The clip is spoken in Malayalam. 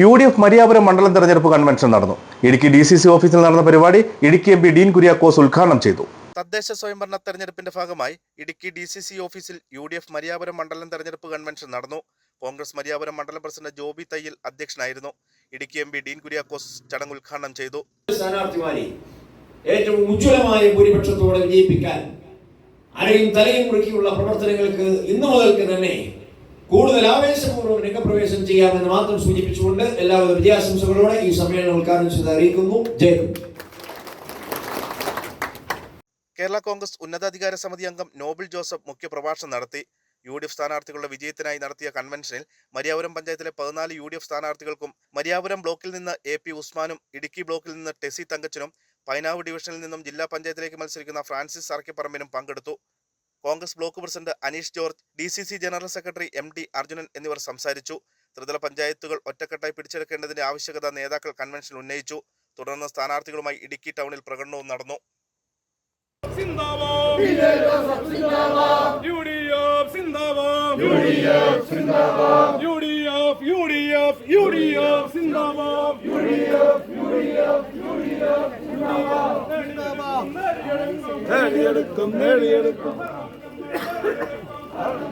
യു ഡി എഫ് മരിയാപുരം മണ്ഡലം തെരഞ്ഞെടുപ്പ് കൺവെൻഷൻ നടന്നു. ഇടുക്കി ഡി സി സി ഓഫീസിൽ നടന്ന പരിപാടി Idukki M P Dean Kuriakose ഉദ്ഘാടനം ചെയ്തു. തദ്ദേശ സ്വയംഭരണ തെരഞ്ഞെടുപ്പിന്റെ ഭാഗമായി ഇടുക്കി ഡി സി സി ഓഫീസിൽ യു ഡി എഫ് മരിയാപുരം മണ്ഡലം തെരഞ്ഞെടുപ്പ് കൺവെൻഷൻ നടന്നു. കോൺഗ്രസ് മരിയാപുരം മണ്ഡലം പ്രസിഡന്റ് ജോബി തയ്യിൽ അധ്യക്ഷനായിരുന്നു. Idukki M P Dean Kuriakose ചടങ്ങ് ഉദ്ഘാടനം ചെയ്തു. സ്ഥാനാർത്ഥിമാരെ ഏറ്റവും ഉജ്ജ്വലമായ ഭൂരിപക്ഷത്തോടെ വിജയിപ്പിക്കാൻ അരയും തലയും മുറുക്കിയുള്ള പ്രവർത്തനങ്ങൾക്ക് ഇന്നു മുതൽക്ക് തന്നെ കൂടുതൽ ആവേശപൂർവം രംഗപ്രവേശം ചെയ്യാമെന്ന് മാത്രം സൂചിപ്പിച്ചുകൊണ്ട് എല്ലാവിധ വിജയാശംസകളോടെ ഈ സമ്മേളനം ഉദ്ഘാടനം ചെയ്ത് അറിയിക്കുന്നു. ജയ കേരള കോൺഗ്രസ് ഉന്നതാധികാര സമിതി അംഗം നോബിൾ ജോസഫ് മുഖ്യപ്രഭാഷണം നടത്തി. യു ഡി എഫ് സ്ഥാനാർത്ഥികളുടെ വിജയത്തിനായി നടത്തിയ കൺവെൻഷനിൽ മരിയാപുരം പഞ്ചായത്തിലെ പതിനാല് യു ഡി എഫ് സ്ഥാനാർത്ഥികൾക്കും മരിയാപുരം ബ്ലോക്കിൽ നിന്ന് എ പി ഉസ്മാനും ഇടുക്കി ബ്ലോക്കിൽ നിന്ന് ടെസി തങ്കച്ചനും പൈനാവ് ഡിവിഷനിൽ നിന്നും ജില്ലാ പഞ്ചായത്തിലേക്ക് മത്സരിക്കുന്ന ഫ്രാൻസിസ് അറക്കിപ്പറമ്പിനും പങ്കെടുത്തു. Congress block president Aneesh George D C C general secretary M D Arjunan എന്നിവർ സംസാരിച്ചു. ത്രിതല പഞ്ചായത്തുകൾ ഒറ്റക്കെട്ടായി പിടിച്ചെടുക്കേണ്ടതിന്റെ ആവശ്യകത നേതാക്കൾ കൺവെൻഷൻ ഉന്നയിച്ചു. തുടർന്ന് സ്ഥാനാർത്ഥികളുമായി ഇടുക്കി ടൗണിൽ പ്രകടനവും നടന്നു. സിന്ദാബാദ്. യുഡിഎഫ് സിന്ദാബാദ്. യുഡിഎഫ് സിന്ദാബാദ്. യുഡിഎഫ് യുഡിഎഫ് യുഡിഎഫ് സിന്ദാബാദ്. യുഡിഎഫ് യുഡിഎഫ് യുഡിഎഫ് സിന്ദാബാദ്. നേടിയെടുക്കും നേടിയെടുക്കും. I don't know.